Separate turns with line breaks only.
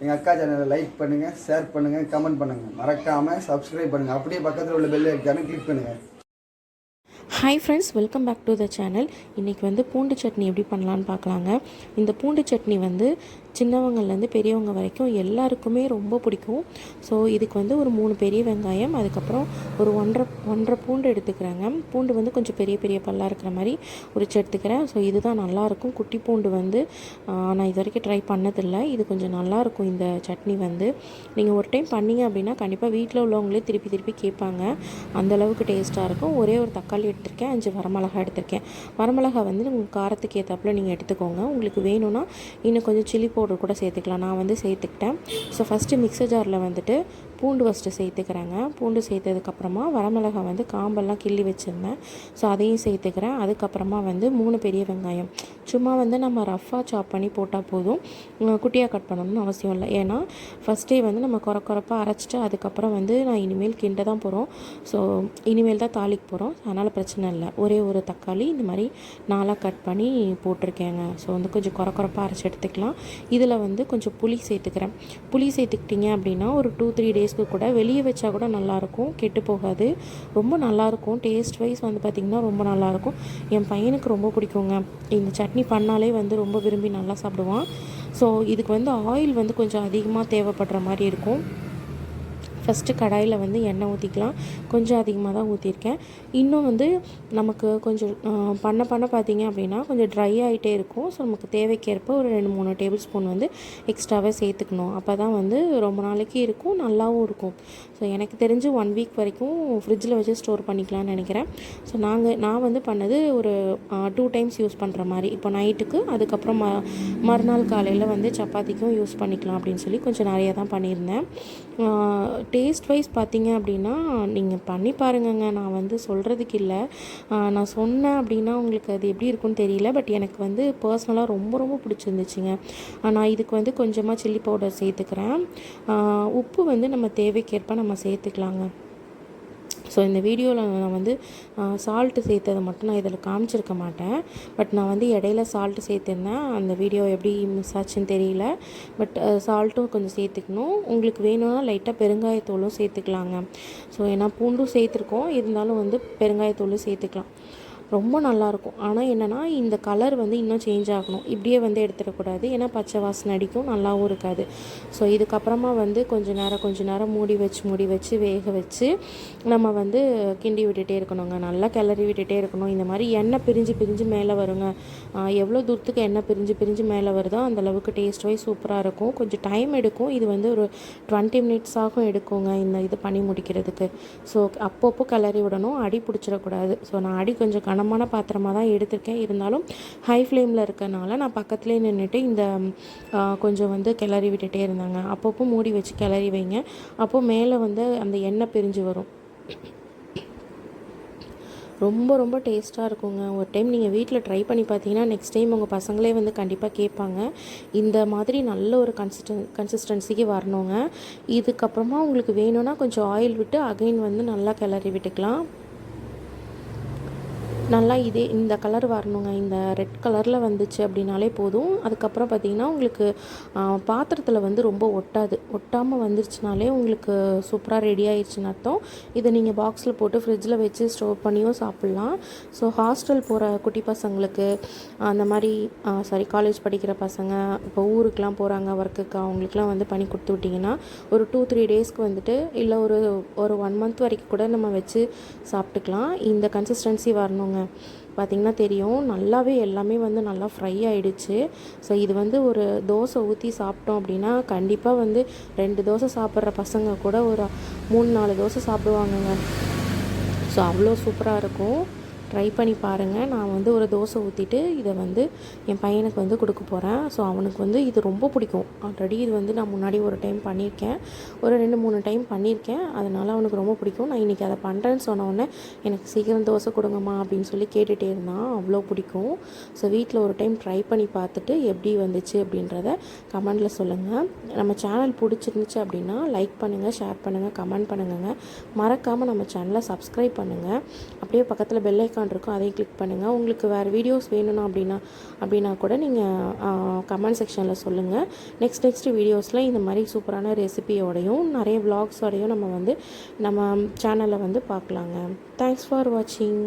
எங்கள் அக்கா சேனலை லைக் பண்ணுங்கள் ஷேர் பண்ணுங்கள் கமெண்ட் பண்ணுங்கள் மறக்காமல் சப்ஸ்கிரைப் பண்ணுங்கள் அப்படியே பக்கத்தில் உள்ள பெல் இருக்கானு கிளிக் பண்ணுங்கள்
hi friends welcome back to the channel இன்றைக்கி வந்து பூண்டு சட்னி எப்படி பண்ணலான்னு பார்க்கலாங்க. இந்த பூண்டு சட்னி வந்து சின்னவங்கள்லேருந்து பெரியவங்க வரைக்கும் எல்லாருக்குமே ரொம்ப பிடிக்கும். ஸோ இதுக்கு வந்து ஒரு மூணு பெரிய வெங்காயம் அதுக்கப்புறம் ஒரு ஒன்றரை ஒன்றரை பூண்டு எடுத்துக்கிறேங்க. பூண்டு வந்து கொஞ்சம் பெரிய பெரிய பல்லாக இருக்கிற மாதிரி உரிச்சு எடுத்துக்கிறேன். ஸோ இதுதான் நல்லாயிருக்கும். குட்டி பூண்டு வந்து நான் இது வரைக்கும் ட்ரை பண்ணதில்லை. இது கொஞ்சம் நல்லாயிருக்கும் இந்த சட்னி வந்து. நீங்கள் ஒரு டைம் பண்ணீங்க அப்படின்னா கண்டிப்பாக வீட்டில் உள்ளவங்களே திருப்பி திருப்பி கேட்பாங்க. அந்தளவுக்கு டேஸ்ட்டாக இருக்கும். ஒரே ஒரு தக்காளி எடுத்திருக்கேன் அஞ்சு வரமிளகா எடுத்திருக்கேன். வரமிளகா வந்து உங்கள் காரத்துக்கு ஏற்றாப்புல நீங்கள் எடுத்துக்கோங்க. உங்களுக்கு வேணும்னா இன்னும் கொஞ்சம் சில்லி பவுடர் கூட சேர்த்துக்கலாம். நான் வந்து சேர்த்துக்கிட்டேன். ஸோ ஃபஸ்ட்டு மிக்சர் ஜாரில் வந்துட்டு பூண்டு ஃபஸ்ட்டு சேர்த்துக்கிறேங்க. பூண்டு சேர்த்ததுக்கப்புறமா வரமிளகா வந்து காம்பெல்லாம் கிள்ளி வச்சுருந்தேன். ஸோ அதையும் சேர்த்துக்கிறேன். அதுக்கப்புறமா வந்து மூணு பெரிய வெங்காயம். சும்மா வந்து நம்ம ரஃப்பாக சாப் பண்ணி போட்டால் போதும். குட்டியாக கட் பண்ணணும்னு அவசியம் இல்லை. ஏன்னா ஃபஸ்ட்டே வந்து நம்ம குறை குறைப்பாக அரைச்சிட்டு அதுக்கப்புறம் வந்து நான் இனிமேல் கிண்ட தான் போகிறோம் ஸோ இனிமேல் தான் தாளிக்கு போகிறோம் அதனால் பிரச்சனை இல்லை. ஒரே ஒரு தக்காளி இந்த மாதிரி நாலாக கட் பண்ணி போட்டிருக்கேங்க. ஸோ வந்து கொஞ்சம் குறை குறைப்பாக அரைச்சி எடுத்துக்கலாம். இதில் வந்து கொஞ்சம் புளி சேர்த்துக்கிறேன். புளி சேர்த்துக்கிட்டிங்க அப்படின்னா ஒரு டூ த்ரீ டேஸ் டேஸ்க்கு கூட வெளியே வச்சா கூட நல்லாயிருக்கும் கெட்டு போகாது. ரொம்ப நல்லாயிருக்கும். டேஸ்ட் வைஸ் வந்து பார்த்திங்கன்னா ரொம்ப நல்லாயிருக்கும். என் பையனுக்கு ரொம்ப பிடிக்குங்க. இந்த சட்னி பண்ணாலே வந்து ரொம்ப விரும்பி நல்லா சாப்பிடுவான். ஸோ இதுக்கு வந்து ஆயில் வந்து கொஞ்சம் அதிகமாக தேவைப்படுற மாதிரி இருக்கும். ஃபஸ்ட்டு கடாயில் வந்து எண்ணெய் ஊற்றிக்கலாம் கொஞ்சம் அதிகமாக தான் ஊற்றிருக்கேன் இன்னும் வந்து நமக்கு கொஞ்சம் பண்ண பண்ண பார்த்தீங்க அப்படின்னா கொஞ்சம் ட்ரை ஆகிட்டே இருக்கும். ஸோ நமக்கு தேவைக்கேற்ப ஒரு ரெண்டு மூணு டேபிள் ஸ்பூன் வந்து எக்ஸ்ட்ராவே சேர்த்துக்கணும். அப்போ தான் வந்து ரொம்ப நாளைக்கு இருக்கும் நல்லாவும் இருக்கும். ஸோ எனக்கு தெரிஞ்சு ஒன் வீக் வரைக்கும் ஃப்ரிட்ஜில் வச்சு ஸ்டோர் பண்ணிக்கலாம்னு நினைக்கிறேன். ஸோ நாங்கள் நான் வந்து பண்ணது ஒரு டூ டைம்ஸ் யூஸ் பண்ணுற மாதிரி. இப்போ நைட்டுக்கு அதுக்கப்புறம் ம மறுநாள் காலையில் வந்து சப்பாத்திக்கும் யூஸ் பண்ணிக்கலாம் அப்படின்னு சொல்லி கொஞ்சம் நிறையா தான் பண்ணியிருந்தேன். டேஸ்ட் வைஸ் பார்த்தீங்க அப்படின்னா நீங்கள் பண்ணி பாருங்கங்க. நான் வந்து சொல்கிறதுக்கு இல்லை. நான் சொன்னேன் அப்படின்னா உங்களுக்கு அது எப்படி இருக்குன்னு தெரியல. பட் எனக்கு வந்து பர்சனலாக ரொம்ப ரொம்ப பிடிச்சிருந்துச்சுங்க. நான் இதுக்கு வந்து கொஞ்சமாக சில்லி பவுடர் சேர்த்துக்கிறேன். உப்பு வந்து நம்ம தேவைக்கேற்ப நம்ம சேர்த்துக்கலாங்க. ஸோ இந்த வீடியோவில் நான் வந்து சால்ட்டு சேர்த்ததை மட்டும் நான் இதில் காமிச்சிருக்க மாட்டேன். பட் நான் வந்து இடையில சால்ட்டு சேர்த்துருந்தேன். அந்த வீடியோ எப்படி மிஸ் ஆச்சுன்னு தெரியல. பட் சால்ட்டும் கொஞ்சம் சேர்த்துக்கணும். உங்களுக்கு வேணும்னா லைட்டாக பெருங்காயத்தூளும் சேர்த்துக்கலாங்க. ஸோ ஏன்னா பூண்டும் சேர்த்துருக்கோம். இருந்தாலும் வந்து பெருங்காயத்தூளும் சேர்த்துக்கலாம். ரொம்ப நல்லாயிருக்கும் ஆனால் என்னென்னா இந்த கலர் வந்து இன்னும் சேஞ்ச் ஆகணும். இப்படியே வந்து எடுத்துடக்கூடாது. ஏன்னா பச்சை வாசனை அடிக்கும். நல்லாவும் இருக்காது. ஸோ இதுக்கப்புறமா வந்து கொஞ்ச நேரம் கொஞ்ச நேரம் மூடி வச்சு மூடி வச்சு வேக வச்சு நம்ம வந்து கிண்டி விட்டுகிட்டே இருக்கணுங்க. நல்லா கிளறி விட்டுகிட்டே இருக்கணும். இந்த மாதிரி எண்ணெய் பிரிஞ்சு பிரிஞ்சு மேலே வருங்க. எவ்வளோ தூரத்துக்கு எண்ணெய் பிரிஞ்சு பிரிஞ்சு மேலே வருதோ அந்தளவுக்கு டேஸ்ட் வைஸ் சூப்பராக இருக்கும். கொஞ்சம் டைம் எடுக்கும். இது வந்து ஒரு டுவெண்ட்டி மினிட்ஸ் ஆகும் எடுக்குங்க இந்த இது பண்ணி முடிக்கிறதுக்கு. ஸோ அப்பப்போ கிளறி விடணும். அடி பிடிச்சிடக்கூடாது. ஸோ நான் அடி கொஞ்சம் கனமான பாத்திரமாக தான் எடுத்திருக்கேன். இருந்தாலும் ஹை ஃப்ளேமில் இருக்கனால நான் பக்கத்துலேயே நின்றுட்டு இந்த கொஞ்சம் வந்து கிளறி விட்டுட்டே இருந்தாங்க. அப்பப்போ மூடி வச்சு கிளறி வைங்க. அப்போ மேலே வந்து அந்த எண்ணெய் பிரிஞ்சு வரும். ரொம்ப ரொம்ப டேஸ்ட்டாக இருக்குங்க. ஒரு டைம் நீங்கள் வீட்டில் ட்ரை பண்ணி பார்த்தீங்கன்னா நெக்ஸ்ட் டைம் உங்கள் பசங்களே வந்து கண்டிப்பாக கேட்பாங்க. இந்த மாதிரி நல்ல ஒரு கன்சிஸ்டன் கன்சிஸ்டன்சிக்கு வரணுங்க. இதுக்கப்புறமா உங்களுக்கு வேணும்னா கொஞ்சம் ஆயில் விட்டு அகைன் வந்து நல்லா கிளறி விட்டுக்கலாம். நல்லா இதே இந்த கலர் வரணுங்க. இந்த ரெட் கலரில் வந்துச்சு அப்படின்னாலே போதும். அதுக்கப்புறம் பார்த்தீங்கன்னா உங்களுக்கு பாத்திரத்தில் வந்து ரொம்ப ஒட்டாது. ஒட்டாமல் வந்துருச்சுனாலே உங்களுக்கு சூப்பராக ரெடி ஆயிடுச்சுன்னு அர்த்தம். இதை நீங்கள் பாக்ஸில் போட்டு ஃப்ரிட்ஜில் வச்சு ஸ்டோர் பண்ணியும் சாப்பிட்லாம். ஸோ ஹாஸ்டல் போகிற குட்டி பசங்களுக்கு அந்த மாதிரி சாரி காலேஜ் படிக்கிற பசங்க இப்போ ஊருக்கெலாம் போகிறாங்க ஒர்க்குக்கு அவங்களுக்குலாம் வந்து பண்ணி கொடுத்து விட்டிங்கன்னா ஒரு டூ த்ரீ டேஸ்க்கு வந்துட்டு இல்லை ஒரு ஒரு ஒன் மந்த் வரைக்கும் கூட நம்ம வச்சு சாப்பிட்டுக்கலாம். இந்த கன்சிஸ்டன்சி வரணுங்க. பார்த்திங்கன்னா தெரியும். நல்லாவே எல்லாமே வந்து நல்லா ஃப்ரை ஆகிடுச்சு ஸோ இது வந்து ஒரு தோசை ஊற்றி சாப்பிட்டோம் அப்படின்னா கண்டிப்பாக வந்து ரெண்டு தோசை சாப்பிட்ற பசங்க கூட ஒரு மூணு நாலு தோசை சாப்பிடுவாங்கங்க. ஸோ அவ்வளோ சூப்பராக இருக்கும். ட்ரை பண்ணி பாருங்கள் நான் வந்து ஒரு தோசை ஊற்றிட்டு இதை வந்து என் பையனுக்கு வந்து கொடுக்க போகிறேன் ஸோ அவனுக்கு வந்து இது ரொம்ப பிடிக்கும். ஆல்ரெடி இது வந்து நான் முன்னாடி ஒரு டைம் பண்ணியிருக்கேன். ஒரு ரெண்டு மூணு டைம் பண்ணியிருக்கேன். அதனால் அவனுக்கு ரொம்ப பிடிக்கும். நான் இன்றைக்கி அதை பண்ணுறேன்னு சொன்ன உடனே எனக்கு சீக்கிரம் தோசை கொடுங்கம்மா அப்படின்னு சொல்லி கேட்டுகிட்டே இருந்தான். அவ்வளோ பிடிக்கும். ஸோ வீட்டில் ஒரு டைம் ட்ரை பண்ணி பார்த்துட்டு எப்படி வந்துச்சு அப்படின்றத கமெண்டில் சொல்லுங்கள் நம்ம சேனல் பிடிச்சிருந்துச்சு அப்படின்னா லைக் பண்ணுங்கள் ஷேர் பண்ணுங்கள் கமெண்ட் பண்ணுங்கங்க. மறக்காமல் நம்ம சேனலை சப்ஸ்கிரைப் பண்ணுங்கள் அப்படியே பக்கத்தில் பெல் ஐக்கான் இருக்கும் அதையும் கிளிக் பண்ணுங்கள் உங்களுக்கு வேறு வீடியோஸ் வேணும்னா அப்படின்னா அப்படின்னா கூட நீங்கள் கமெண்ட் செக்ஷனில் சொல்லுங்கள் நெக்ஸ்ட் நெக்ஸ்ட் வீடியோஸில் இந்த மாதிரி சூப்பரான ரெசிபியோடையும் நிறைய விலாக்ஸோடையும் நம்ம வந்து நம்ம சேனலில் வந்து பார்க்கலாங்க. தேங்க்ஸ் ஃபார் வாட்சிங்